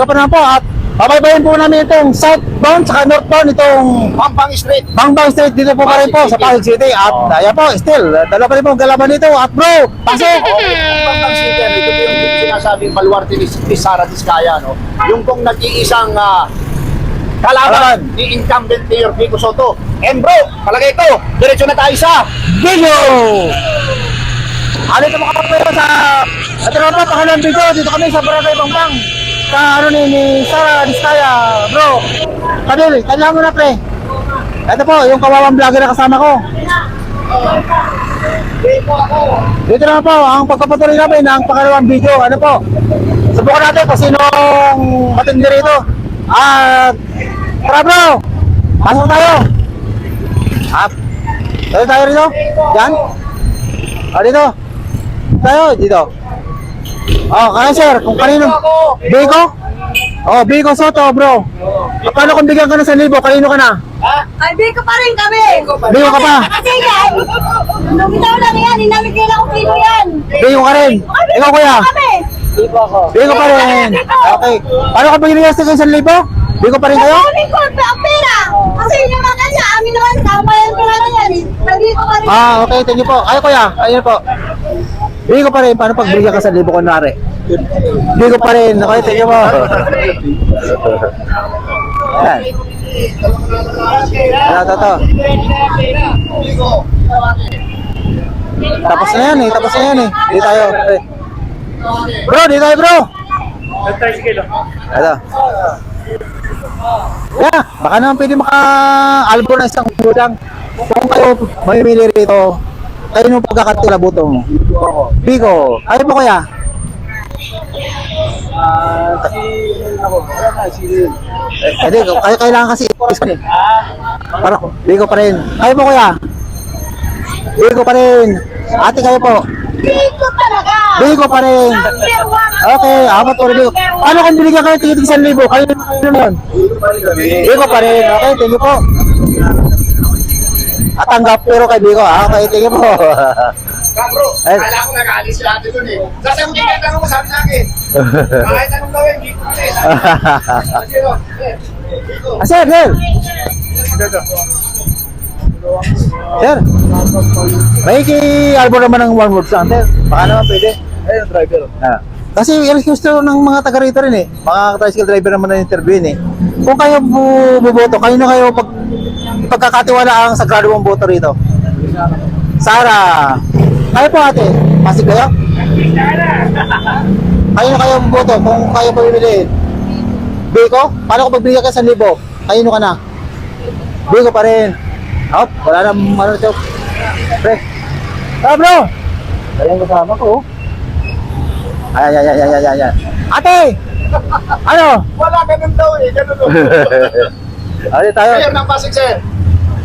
maaga pa naman po at babaybayin po namin itong southbound saka northbound itong Pampang Street. Bangbang Street dito po pa rin po sa Pasig City. At Oo. ayan po, still, dalawa pa rin po ang galaban dito. At bro, pasok! Pampang City, ano, ito po yung sinasabing baluarte ni, ni Sara Vizcaya, no? Yung pong nag-iisang ah, Kalaban. kalaban ni incumbent Mayor Vico Soto. And bro, palagay ko, diretso na tayo sa Video! Ano ito mga kapatid sa... Ito na po, pakalang video. Dito kami sa Barangay Bangbang. Sa ano ni, ni Sara Diskaya. Bro, Kadil, kanya mo na pre. Ito po, yung kawawang vlogger na kasama ko. Dito na po, ang pagpapatuloy namin ng pangalawang video. Ano po? Subukan natin kung sinong matindi rito. At, tara bro! Pasok tayo! Up! Tayo tayo rito? Diyan? O dito? Tayo, dito. Oh, kaya sir, kung kanino? Biko? Oh, Biko Soto, bro. Paano kung bigyan ka ng 1,000, kanino ka na? Ay, biko pa rin kami. Biko ka pa? Kasi yan, nung bitaw lang yan, hindi namin kailangan kung sino yan. Biko ka rin. Ikaw kuya? Kami. Biko pa rin. Okay. Paano ka bigyan ng 1,000? Biko pa rin kayo? Kami ko ang pera. Kasi yun naman kanya, amin naman, kamayan ko lang yan. eh. Nandito pa rin. Ah, okay, thank you po. Ay, kuya, ayun po. Biko pa rin, paano pag bigyan ka sa libo kunwari? Biko pa rin, okay, you po. Yan. Ano to to? Tapos na yan eh, tapos na yan eh. Di tayo. Bro, di tayo bro. Ito. Yeah, baka naman pwede maka-album ng isang budang. Kung kayo mamimili rito, kayo nung pagkakatilabuto mo. Biko, ayaw mo kuya? Eh, hindi, kaya kailangan kasi i-post eh. Para, Biko pa rin. Ayaw mo kuya? Biko pa rin. Ate kayo po. Biko talaga. Biko pa rin. Okay, apat po Biko. Paano kung binigyan kayo tigit isang libo? Kayo naman yun. Biko pa rin. Okay, thank you po. At tanggap pero kay Biko. ah. Okay, po. Ka bro, Ay. kala ko nag-aalis sila ate dun eh. Sasagutin ka tanong mo sabi sa akin. Kahit anong gawin, hindi ko na eh. Sige, bro. Eh, ah, sir, sir. Sir, may ki-album naman ng one word song, sir. Baka naman pwede. Ayun, driver. Ah. Kasi yung gusto ng mga taga rito rin eh. Mga tricycle driver naman na interviewin eh. Kung kayo bu buboto, kayo na kayo pag pagkakatiwala ang sagrado mong boto rito. Sara, kayo po ate, pasig kayo? Kayo na kayo buboto kung kayo pamimiliin. Biko, paano kung pagbigyan ka sa libo? Kayo ka na. Biko pa rin. Hop, wala na ano ito. Pre. Ah, bro! Ayan kasama ko. oh. Ay, ay, ay, ay, ay, ay, ay. Ate! Ano? Wala, ganun daw eh. Ganun daw. Ate tayo. Mayor ng Pasig, sir.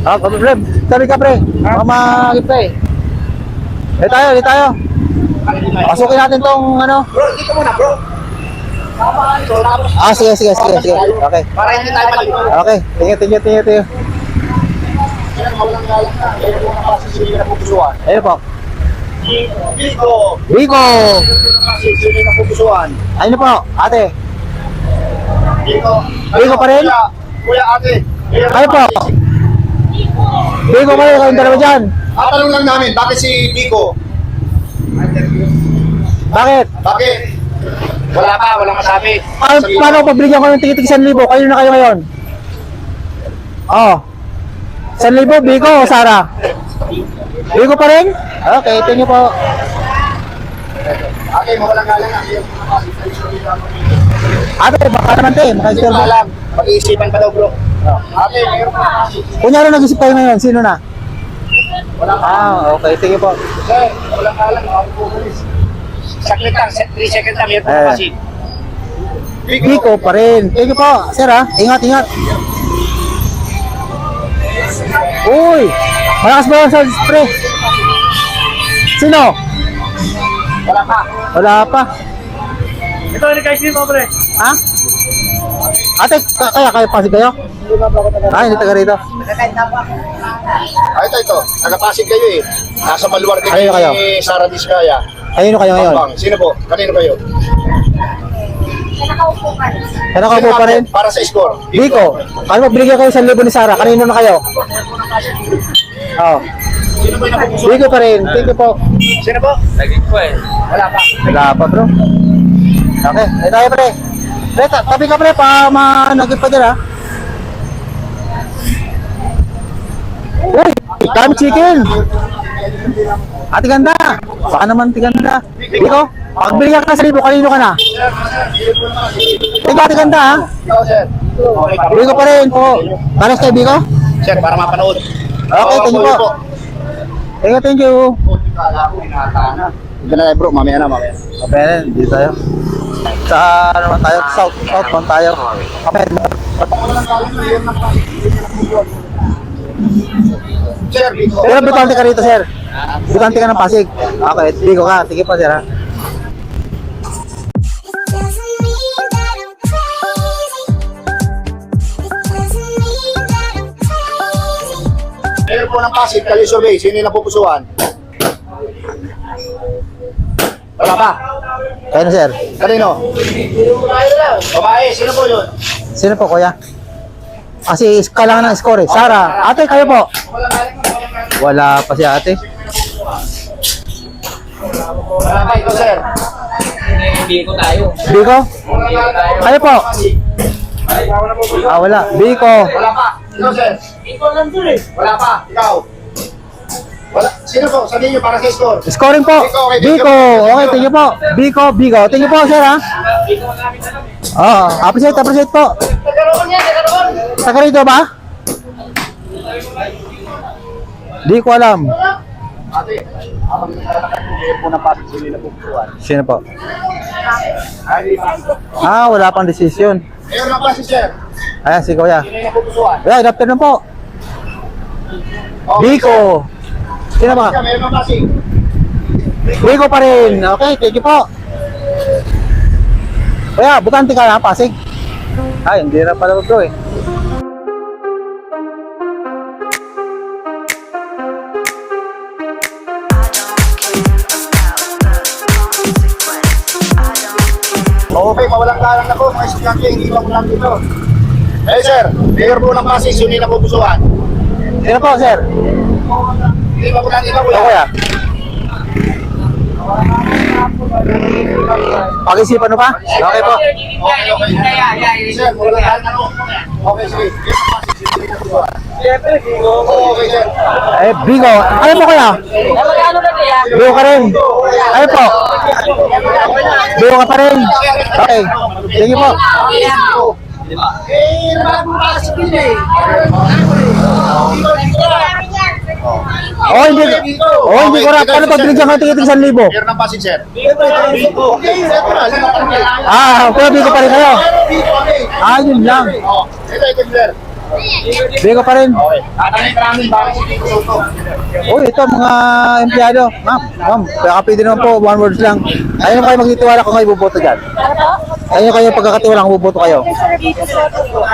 Ah, pre, pre. Sabi ka, pre. Mama, pre. Eh tayo, di tayo. Pasukin natin tong ano. Bro, dito muna, bro. Ah, sige, sige, sige, sige. Okay. para hindi tayo malito. Okay. Tingin. Yan, mawalang galang na. Ayun po na pupusuan. Ayun po. Ayun ate. Vico. Vico pa rin? Kuya, ate. Kayo po. Biko kayo, kayong dalawa dyan. Ang tanong lang namin, bakit si Vico? Bakit? Bakit? Wala pa, wala masabi. Pa paano kung pagbigyan ko ng tikitig 1,000? Kayo na kayo ngayon? Oh. 1,000, Biko o Sara? Biko pa rin? Okay, thank you po. Okay, mawalang galang na. Mayor ng Pasig, ay sorry lang. Ate, baka naman te, Hindi ko makaistorbo. alam. Pag-iisipan pa daw, bro. Kunyari nag-isip kayo ngayon, sino na? Wala pa. Ah, okay, sige po. Sir, walang po, police. Saglit lang, 3 seconds lang, Mayor ng Eh. Pasig. Biko pa rin. Thank you po. Sir ha, ingat, ingat. Uy! Malakas ba sa spray? Sino? Wala pa. Wala pa. Ito, ni Kaisi mo, pre. Ha? Ate, ka- kaya kayo Ah, hindi taga rito. Ah, ito, ito. Nagapasig kayo eh. Nasa Maluarte Kayo, kayo kayo. ni Sara Vizcaya. Kanino kayo ngayon? Bang, sino po? Kanino kayo? Nakaupo ka rin. Kaya nakaupo pa rin? Para sa score. Biko, kano mo binigyan kayo 1,000 ni Sarah? Kanino na kayo? Oh. Sino po yung napupusuan? Biko pa rin. Thank you po. Sino po? Lagi ko eh. Wala pa. Wala pa bro. Okay, ay tayo pre. Pre, ta- tabi ka pre pa managip pa dyan ha. Uy, dami chicken. Ate ganda. Baka naman ate ganda. Biko, pagbili ka ka sa libo, kanino ka na? Ikaw ate ganda ha. Ikaw. Okay, Biko pa rin po. Pares kay Biko? Sir, para mapanood. Okay, thank you po. Thank you, thank you. Ko, hinahatahan na. Na tayo bro, mamaya na, mamaya. Okay, dito tayo. Sa ano naman tayo? South, south man tayo. Sir, Biko. Pero butante ka rito, sir. Butante ka ng Pasig. Okay, Biko ka. Sige pa, sir. ha? Meron po ng Pasig, Kali Survey. Sino yung napupusuan? Wala pa. Kaya na, sir. Kanino? Babae, sino po yun? Sino po, kuya? Kasi kailangan ng score eh. Sara, ate, kayo po. Wala pa si ate. Wala pa ito, sir. Hindi ko tayo. Biko? Kayo po. Ah, wala. Biko. Wala pa. Ikaw, sir. Ikaw lang dun eh. Wala pa. Ikaw. Wala. Sino po? Sabihin nyo para sa score. Scoring po. Biko. Okay, thank you po. Biko, Biko. You po, sir, ha? Oo, appreciate, appreciate po. Nagkaroon yan, nagkaroon. Taga rito ba? Di ko alam. Ate, habang naglalakad po, ng Pasig, sino yung napupusuan? Sino po? Ah, wala pang desisyon. Meron ng Pasig, sir. Ayan, si Kuya. Sino yung napupusuan? Kuya, good afternoon po. Biko. Sino ba? Biko pa rin. Okay, thank you po. Kuya, butante ka na, Pasig. Ay, hindi na pala bro eh. Na hindi pa po lang dito. Eh, sir. Mayor po ng Pasig, sino yung napupusuan? Sino po, sir? Hindi pa po lang Ako, kuya. Kuya. Pag-isipan mo pa? Okay po. Okay, okay. Sir, galang na po. Okay, sige. Yung napupusuan? Okay, sir. Eh, Biko. Ano po kaya? Biko ka rin. Ano po? Biko ka pa rin. Okay. You po. Eh, bagong Pasig yun eh. Oh, hindi. Oh, hindi ko rap. Ano pag binigyan ka tingin isang libo? Mayor ng. Okay, sir. Ah, pero Biko pa rin kayo. Ah, yun lang. Oh, ito, ito, Biko pa rin. Okay. Tatanungin namin, bakit si Biko Soto? Oh, ito mga empleyado. Ma'am, ma'am, kaya pwede naman po, one words lang. Ayun kayo magtitiwala kung kayo buboto dyan. Ayun kayo pagkakatiwala kung buboto kayo.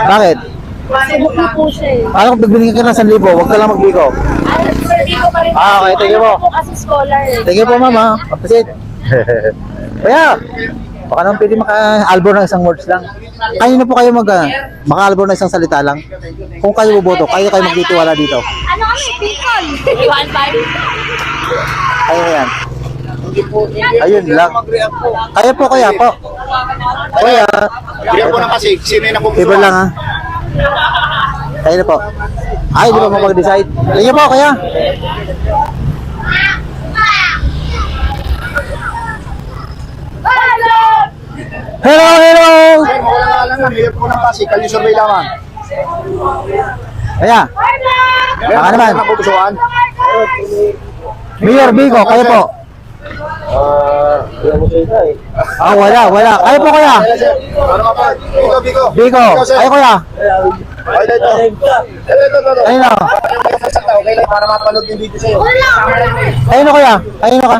Bakit? Subuki po siya eh. Ano kung binigyan ka ng 1,000, huwag ka lang magbigo. Ah, okay, thank you po. Kasi scholar eh. Thank you po, ma'am. ha. Appreciate. Kaya, baka naman pwede maka-albor ng isang words lang. Kayo na po kayo mag, uh, maka-albor ng isang salita lang. Kung kayo buboto, kayo kayo magtitiwala dito. Ano kami? People. One five. Kayo yan. Ayun lang. Kayo po, kaya po. Kuya, Mayor po ng Pasig, sino yung napupusuan? favor lang ha. Kayo na po. Ay, di ba mo mag-decide? Thank you po, kaya. Hello, hello! Sir, mawala nga lang na, mayor po ng Pasig, kalyo survey lamang. Kaya, Baka naman. napupusuan? Mayor Bigo, kayo po. Ah, wala, wala. Kayo po, kuya. Ano. Bigo, sir. kayo, kuya. Ay, ito, ito. Ito, ito. Ayun na. Okay lang, para mapanood yung video sa'yo. Ayun na, kuya. Ayun na ka.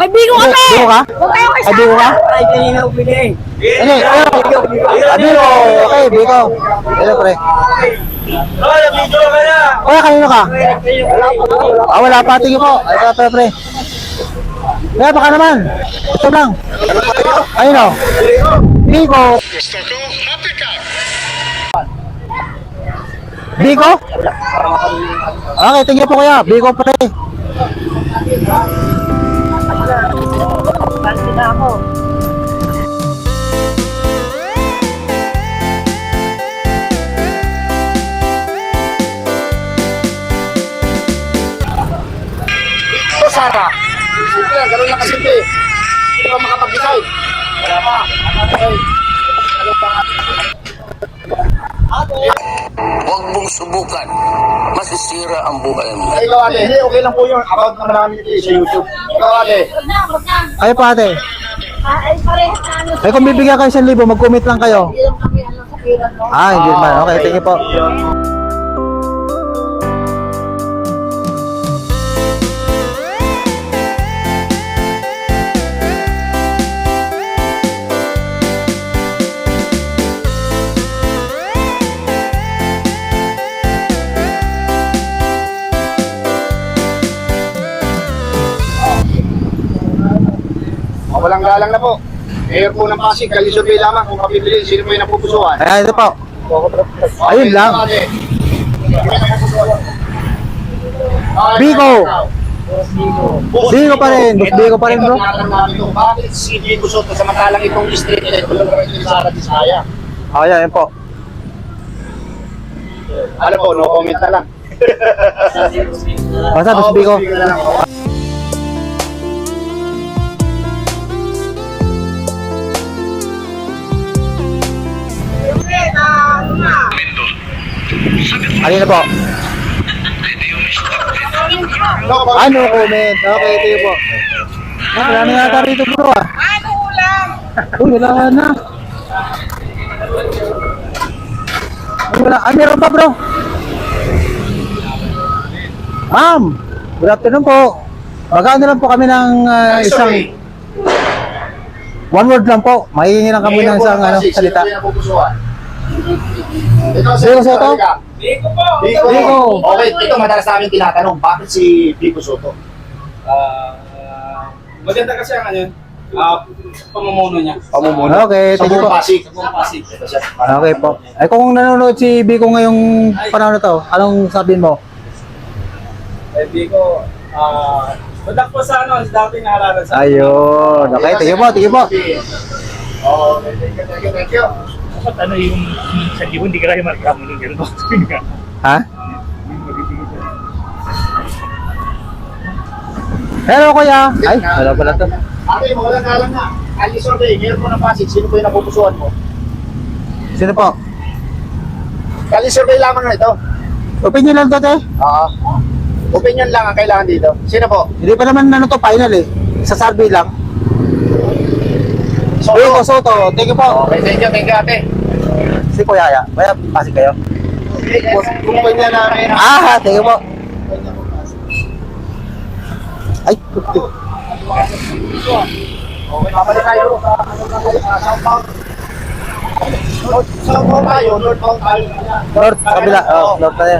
May bigo kami! Bigo ka? Huwag kayo Ay, Bigo ka? Ay, kanina. Hindi, ayun. Ah, Bigo. Okay, Bigo. Ayun, pre. Oh, nabidyo ka na. Kuya, kanino ka? Ah, wala pa. Tingin po. Ay, pre, pre. Kaya baka naman. Ito lang. Ayun o. Biko. Biko? Okay, tingnan po kuya. Biko pa rin. Ito, Sara. Simple ganun lang kasimple. Hindi ka makapag-decide. Wala pa. Ano Huwag mong subukan. Masisira ang buhay mo. Ay, ikaw ate, hindi, okay lang po yun. Account naman namin ito eh, sa YouTube. Ikaw ate. Ay po ate. Ay, parehas na ano. Ay kung bibigyan kayo 1,000, mag-comment lang kayo. Hindi lang kami ano sa. Ah, hindi naman. Okay, thank you po. Oh, walang galang na po. Mayor po ng Pasig, kalisurvey lamang kung mapipili, sino po yung napupusuan. Ayan, ito po. Ayun lang. Biko. Biko pa rin. Biko pa rin, bro. Bakit si Biko Soto samantalang itong street nila ito lang sa? Oh, ayan, ayan po. Ano po, no comment na lang. Basta, basta Oo, Biko. Biko na lang. Ano na po? Ano comment? Okay, you po. Ah, wala na yata rito bro ah. Ano ulam? Uy, wala na. Uy, wala. Ah, meron pa bro. Ma'am, good afternoon po. Magkano lang po kami ng ah, isang one word lang po. Mahihingi lang kami ng po isang ng ano, salita. Sino Soto? Biko po. Biko. Biko. Okay, ito madalas namin tinatanong, bakit si Biko Soto? Ah, maganda kasi ang ano ah, pamumuno niya. Pamumuno. Okay, Sa thank you buong po. Pasig. Sa buong Pasig. Okay po. Ay kung nanonood si Biko ngayong panahon na to, anong sabihin mo? Eh, Biko, ah, Badak po sa ano, sa dating halaran sa... Ayun. Okay, thank you po, thank you po. Oh, thank you, thank you, thank you. Dapat ano yung sa libo hindi ka kaya magkamo ng nga. Ha? Hello kuya. Ay, wala pala to. Ate, mawalang galang na. Ali Survey, mayor po ng Pasig, sino po yung napupusuan mo? Sino po? Kali survey lamang na ito. Opinion lang to, te. Oo. Opinion lang ang kailangan dito. Sino po? Hindi pa naman ano to final eh. Sa survey lang. Soto. Biko Soto, thank you po. Okay, thank you, thank you ate. Si Kuya Aya. Kuya, pasig kayo. Pwede na namin. Ah, thank you po. Ay, Okay, babalik tayo. Southbound. Southbound tayo, northbound tayo. North, kabila. Oh, North na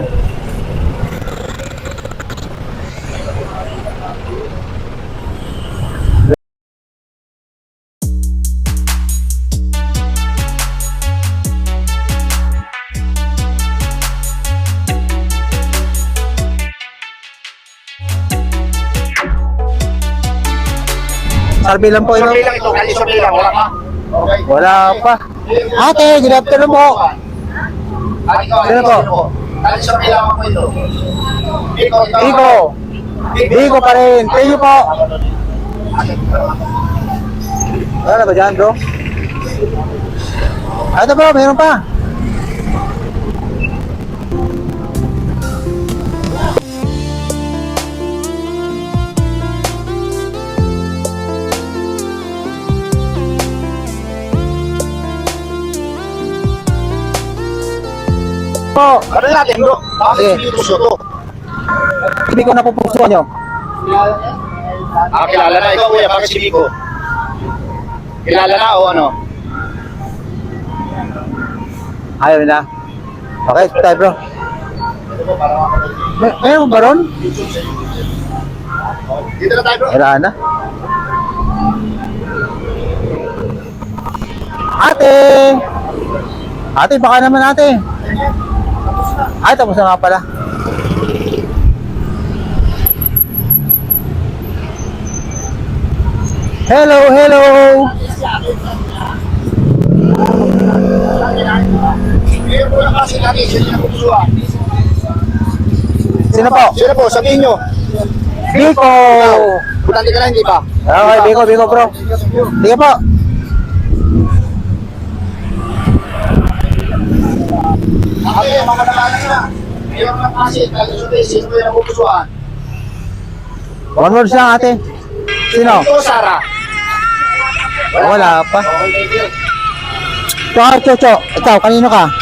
Survey lang po ito. Survey lang ito, kali survey lang, wala pa. Wala pa. Ate, good afternoon po. Sino po? Kali survey lang ako ito. Iko, ito. Biko. Biko pa rin. Thank you po. Wala na ba dyan, bro? Ito bro, mayroon pa. Po, Ano natin bro? Bakit Sige. si Biko Soto? hindi ko napupusuan nyo. Ah, kilala na. Ikaw kuya, bakit si? Kilala na o ano? Ayaw na. Okay, tayo bro. May, mayroon ba ron? Dito na tayo bro. Wala na. Ate! Ate, baka naman ate. Ay, tapos na nga pala. Hello, hello! Na sino na po? Sino po, sabihin nyo. Biko! Butante ka lang, di ba? Okay, Biko, Biko bro. Sige po. Okay, mga kanabalan na. Ngayon na kasi, lagi sabihin, sino yung napupusuan? One words lang ate. Sino? Ito, Sara. Wala pa. Okay, thank you. Ikaw, Chocho. Ikaw, kanino ka?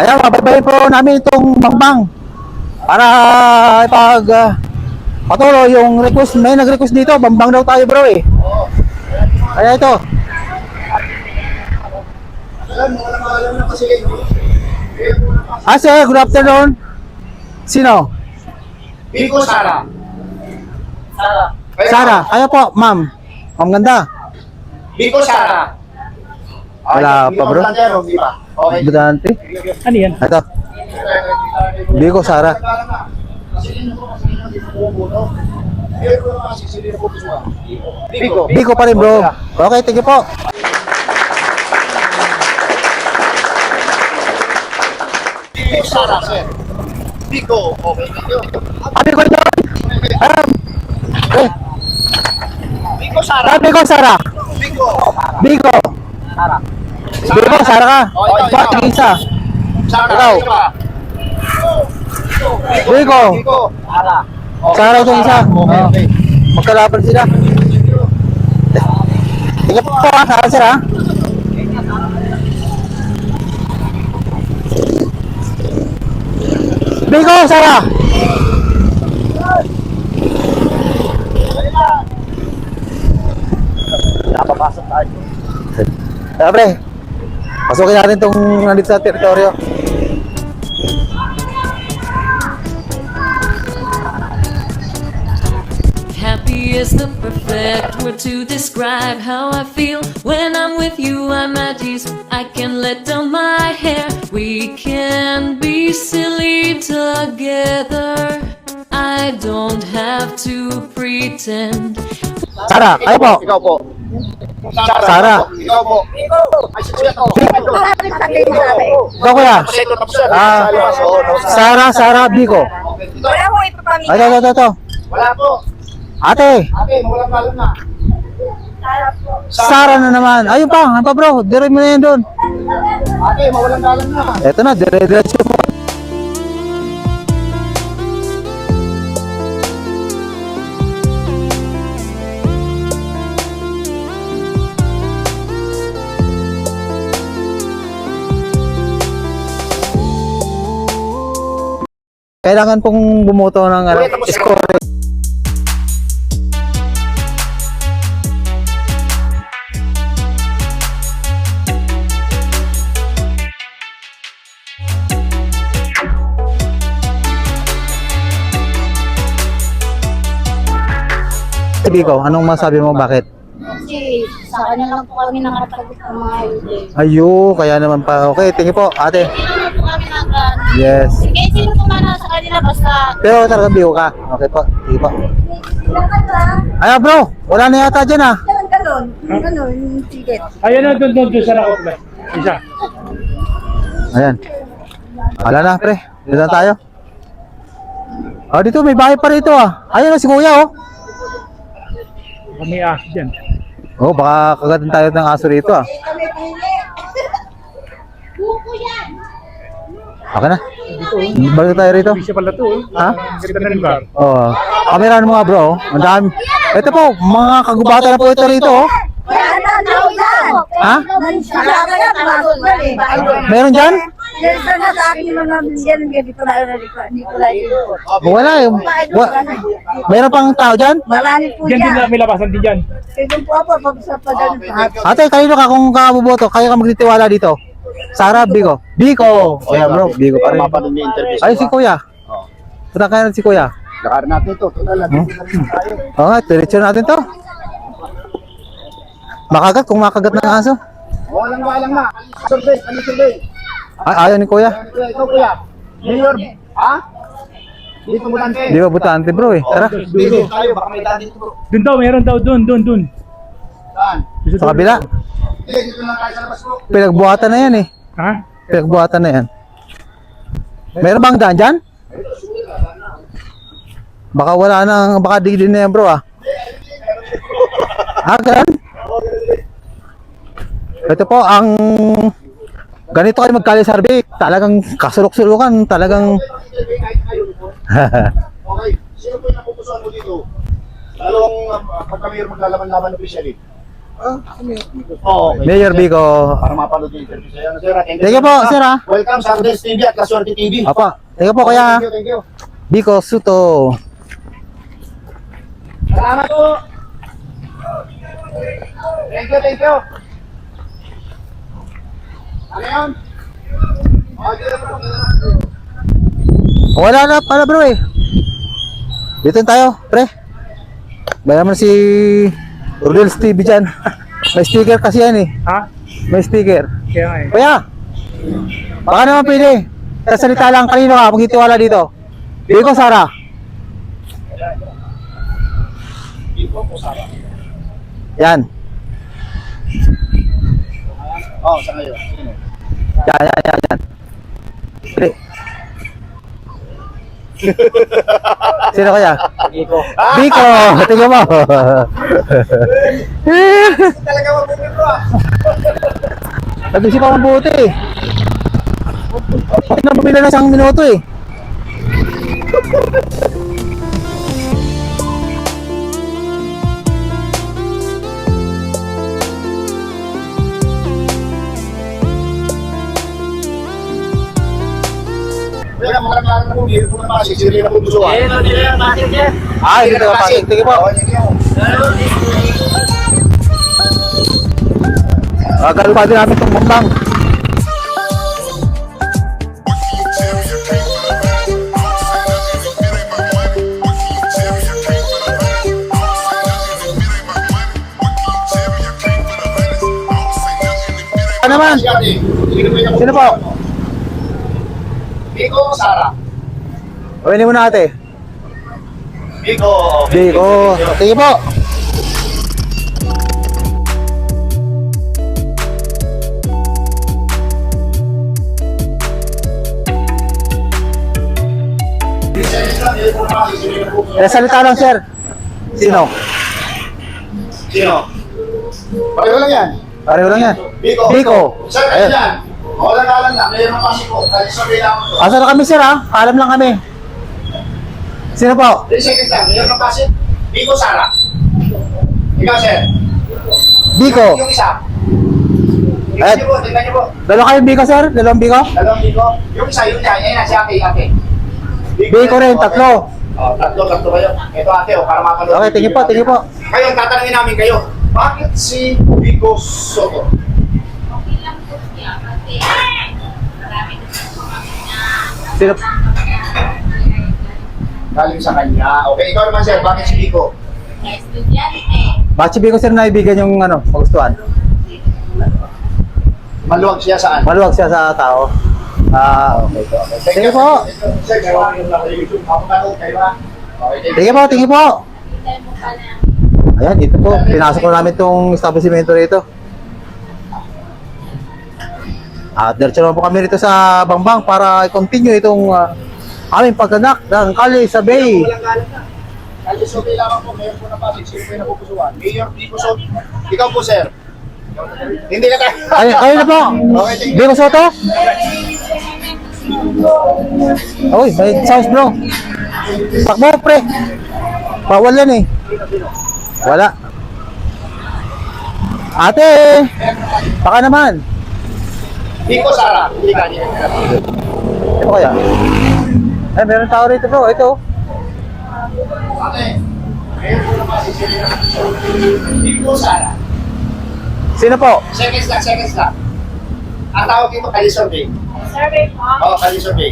Ayan, mababay po namin itong mangbang para ipag uh, patuloy yung request. May nag-request dito, bambang daw tayo bro eh. Kaya ito, Alam, mga kanabalan na kasi ngayon. Ngayon po na kasi. Ah sir, good afternoon. Sino? Biko, Sara. Sara. Sara, kayo po, ma'am. Ma'am ganda. Biko, Sara. Wala pa, bro. Budante. Ano yan? Ito, Biko Sara. Biko. Biko pa rin bro. Okay, thank you po. Sara, sir. Biko, okay, you. Sabi ko yun. Um, eh, Biko Sara. sabi ko Sara. Biko. Biko. Biko, Sara ka. Oh, ikaw, isa. Sara, Ikaw. sino ba? Biko. Biko. Sara. Sara itong isa. Okay, okay. Magkalaban sila. You po ha, Sara sir ha. Biko, Sara. Napapasok tayo. Kaya pre, pasukin natin itong nandito sa teritoryo. Is the perfect word to describe how I feel when I'm with you. I'm at ease. I can let down my hair. We can be silly together. I don't have to pretend. Sara, kayo po. Ikaw po. Sara. Ikaw po. Ay, si Kuya. Ikaw kuya. Ito. Ah. Oo, no, Sara. Sara, Sara, Biko. Wala mo ipapamigay. Ay, ito, ito, ito. Wala po. Ate, Ate, mula pa lang na. Sara na naman. Ayun pa, ano pa bro? Dire mo na yun doon. Ate, mawalang galang na. Eto na, dire-diretso po. Kailangan pong bumuto ng ano, score. Sabi ko, anong masabi mo bakit? Kasi sa kanya lang po kami nakatagot ng mga hindi. Ayo, kaya naman pa. Okay, you po, ate. Po kami nag Yes. Kahit sino tumana sa kanila basta Pero talaga biho ka. Okay po, sige po. Ay, bro, wala na yata dyan ah. Ganun, ganun. Ganun, ticket. Ayan na, doon, doon, doon sa nakot ba? Isa. Ayan. Wala na, pre. Dito na tayo. Ah, dito may bahay pa rito ah. Ayun na si kuya oh. Baka may aso dyan. Oh, baka kagatan tayo ng aso rito ah. Okay na. Balik tayo rito. Bisa pala to. eh. Ha? Ganda ng lugar. Oh, kamera ng mga bro. oh. Ang dami. Ito po, mga kagubatan na po ito rito oh. Na. Ha? Na. Meron dyan? Yan sana sa akin yung mga yan, hindi ko na, hindi ko na yun. Wala eh. Wa Meron pang tao dyan? Marami po Diyan din yan. lang may labasan din dyan. Kaya po ako, pag sa pagano sa Ate, kanino ka kung kabuboto? Kaya ka magtitiwala dito? Sara, Biko. Biko! O yan bro, Biko pa rin. mapanood yung interview. Ay, si Kuya. Oo. Punta kaya si Kuya. Lakarin natin ito. Total, na rin tayo. Oo nga, diretso natin to. Makagat kung makagat ng aso. Walang walang na. Survey, ano survey? Ay, ayaw ni Kuya. Kuya, ikaw kuya. Mayor, ha? Dito mo tante. Di ba butante bro eh. Tara, Dito tayo, baka may daan dito bro. Doon daw, meron daw doon, doon, doon. Saan? sa kabila. Hindi, dito lang tayo sa labas bro. Pinagbuhatan na yan eh. Ha? Pinagbuhatan na yan. Meron bang daan dyan? Baka wala na, baka di din na yan bro ah. Ah, ganun? Ito po ang ganito kayo magkali survey. Talagang kasulok-sulukan, talagang Okay, sino po yung napupusuan mo dito? Dalawang uh, pagka-mayor maglalaban-laban officially. Ah, okay. Mayor Bico. Para mapanood yung interview sa'yo. Ano, sir? Thank you. Thank you po, sir, ah. Welcome sa Ardes TV at Kaswerte TV. Apa, teka po kaya Thank you, thank you. Bico Suto. Salamat po. Thank you, thank you. Ano yun? Oh, dito po. Wala na pala bro eh. Dito tayo, pre. Bayan mo si Rodels TV dyan. May sticker kasi yan eh. Ha? May sticker. Kaya eh. Kuya, baka naman pwede. Sasalita lang kanino ka, magtitiwala dito. Bico Sara. Yan. Oh, sa ngayon. Sino? Yan, yan, yan, yan. Pre. Sino kaya? Biko. Biko! Tingnan mo. Talaga mabuti bro ah. Nag-isip ako mabuti eh. Okay na pumila na isang minuto eh. Kaya lang na po, hindi po na kasi sila na po gusto ah. Ah, hindi ka pasig. You. Gagalo pa din namin itong bambang. Ano naman? Sino po? Biko o Sara? Pwede mo na ate. Biko. Biko. Tingnan po. Eh, salita lang sir. Sino? Sino? Pareho lang yan. Pareho lang yan. Biko. Biko. Sir, kayo Walang galang lang. Mayroon kasi po. Kahit sabi lang mo. Asa na kami sir ha? Alam lang kami. Sino po? 3 seconds lang. Mayroon kasi. Biko, Sara. Ikaw, sir. Biko. Yung isa. Tingnan niyo po, tingnan niyo po. Dalawa kayo Biko sir? Dalawang Biko? Dalawang Biko. Yung isa, yung isa. Ayan na, si ate, ate. Biko rin, tatlo. Oh, tatlo, tatlo kayo. Ito ate, oh, para mapanood. Okay, tingin po, tingin po. Kayo, tatanungin namin kayo. Bakit si Biko Soto? Sino? Galing sa kanya. Okay, ikaw naman sir, bakit si Biko? Bakit si Biko sir naibigan yung ano, magustuhan? Maluwag siya saan? Maluwag siya sa tao. Ah, okay po. Okay. Tingin po. Sir, YouTube. Ako tanong kayo. Tingin po, tingin po. Ayan, dito po. Pinasok ko namin itong establishmento rito. At diretso po kami rito sa Bangbang para i-continue itong ah, aming pagkanak ng Kali sa Bay. Kasi sobrang lamang po, mayor po na pasig. Sino po yung napupusuan? Mayor Biko Soto. Ikaw po, sir. Hindi na tayo. Ay, kayo na po. Okay, thank you. Biko Soto? Uy, may sounds bro. Takbo pre. Bawal yan eh. Wala. Ate! Baka naman. Biko Sara. Hindi ka niya. Ito kaya? Ay, meron tao rito bro. Ito. Po na pasig. Sino po? Seconds lang, seconds lang. ang tawag dito kali survey. Po. Oo, kali survey.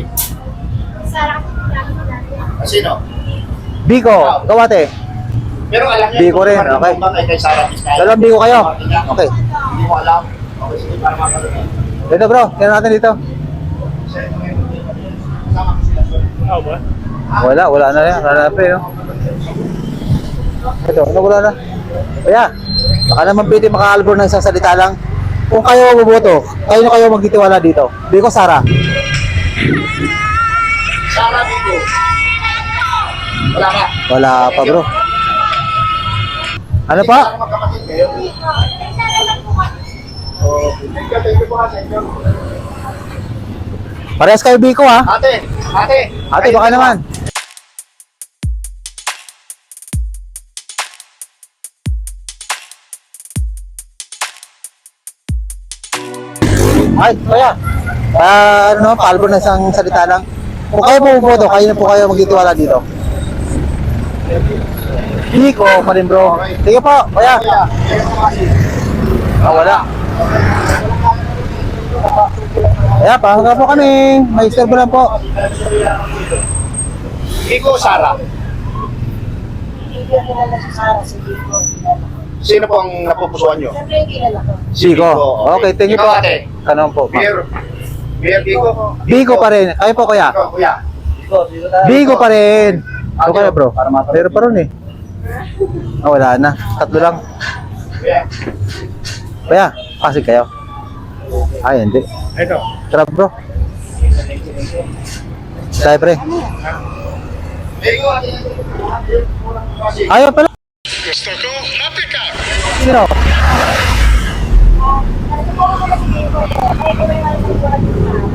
Sarap. Sino? Biko, kawate. Pero alam niyo, Biko rin, okay. Kay Sarah. Dalawang biko kayo. Okay. Hindi mo alam. Okay, sige, para makaroon. Dito bro, tingnan natin dito. Wala, wala na yan. Wala na pa yun. Ito, ano wala na? Kaya, baka naman pwede makaalbor ng isang salita lang. Kung kayo mabuboto, kayo na kayo magtitiwala dito. Biko Sara. Sarah Biko. Wala ka. Wala pa bro. Ano pa? Kayo. Oh, thank you, po ha, thank you. Parehas kayo Biko ha? Ate, ate. Ate, baka naman. Ay, kaya. Ah, ano, paalbor ng isang salita lang. Kung kayo pupupoto, kayo na po kayo magtitiwala dito. Biko pa rin bro. Sige po, kaya. Kuya. Ah, wala. Kaya, pahanga po kami. May servo lang po. Biko, Sarah. Sino po ang napupusuan nyo? Siyempre yung kilala ko. Biko. Okay, thank you po. Ikaw, ate. Tanong po. Mayor. Mayor Biko. Biko pa rin. Kayo po kuya. Ikaw, kuya. Bigo pa rin. Ano kaya bro? Meron pa rin eh. Ah, wala na. Tatlo lang. Kuya. Kaya, pasig kayo. Ay, hindi. Ito. Tara bro. Tayo pre. Ayaw pala. Gusto ko, happy ka. Sino?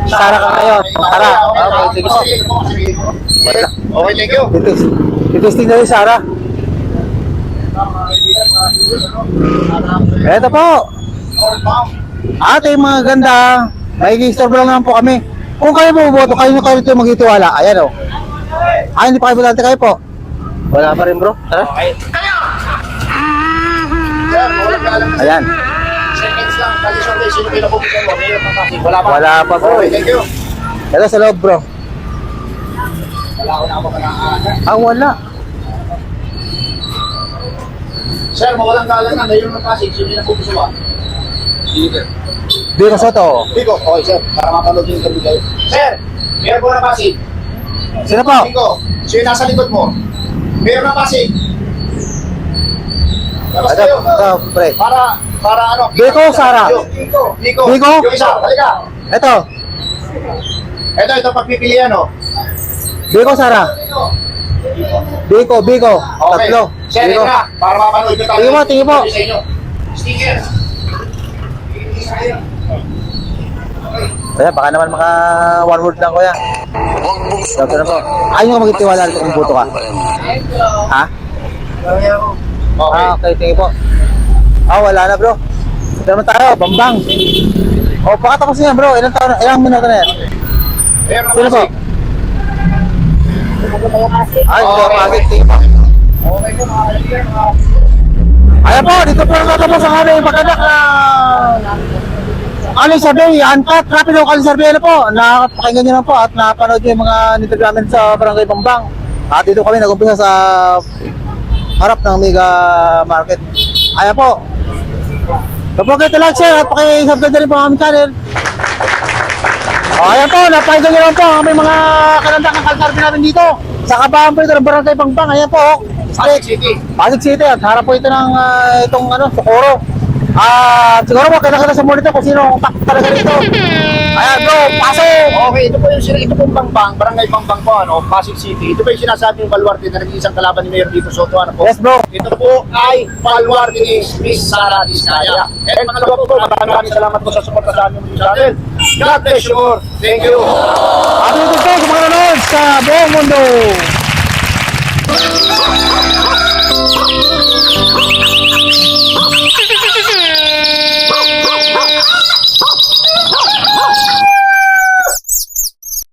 Sara ka kayo. Sara. Okay, sige po. Okay, thank you. Titis. Titisting na rin Sara. Eto po. Ate, mga ganda. Makikistorbo lang naman po kami. Kung kayo bumoto, kayo na kayo ito magtitiwala. Ayan o. Ay, hindi pa kayo bulante kayo po. Wala pa rin bro. Tara. Ayan. Wala pa. Wala pa bro. Thank you. Ito sa loob bro. Wala ko na ako. Ah, wala. Sir, mawalang galang na. Mayor ng Pasig, sino pinapupusuan? Dito. Biko Soto. Biko, okay sir. Para mapanood yung interview kayo. Sir, Mayor po ng Pasig. Sino po? Biko, sino yung nasa likod mo? Mayor ng Pasig. Labas Ito, kayo. ito, pre. Para, para ano? Biko, Sara. Biko. Biko. Biko? Yung isa, halika. Ito. Ito, ito pagpipilian, no? Biko Sara. Biko, Biko. Okay. Tatlo. Sir, Biko. na, para mapanood nyo tayo. Tingin mo, tingin mo. Sticker. Kaya baka naman maka one word lang kuya. Huwag mong na po. Ayaw nga magtitiwala dito kung buto ka. Ha? Okay. Ah, okay. Tingin po. Ah, wala na bro. Ito naman tayo. Bambang. O, pakatapos niya bro. Ilang taon, ilang minuto na yan? Sino po? Ay, agad. Tingin po. Okay mga Ayan po, dito po natatapos ang aming pagkanak na yung survey, uncut, rapid local survey ano po, nakapakinggan nyo lang po at napanood nyo yung mga nitag namin sa Barangay Bambang. At dito kami nag-umpisa sa harap ng Mega Market. Ayan po. Don't forget to like, share at paki-subscribe na rin po ang aming channel. O, ayan po, napakinggan nyo lang po ang aming mga kalandang kalsarbi natin dito. Sa kabahan po ito ng Barangay Bambang. Ayan po. Pasig City. Pasig City at harap po ito ng ah, itong ano, Socorro. Ah, siguro mo kailangan sa monitor kung sino ang tak talaga dito. Ayan bro, pasok! Okay, ito po yung sila, ito pong Bangbang, Barangay Bangbang po, ano, Pasig City. Ito po yung sinasabing baluarte na naging isang kalaban ni Mayor Dito Soto, ano po. Yes bro. Ito po ay baluarte ni Miss Sara Vizcaya. And pangalawa po, maraming maraming salamat po sa suporta sa aming channel. God bless you more. Thank you. At ito po sa mga nanonood sa buong mundo.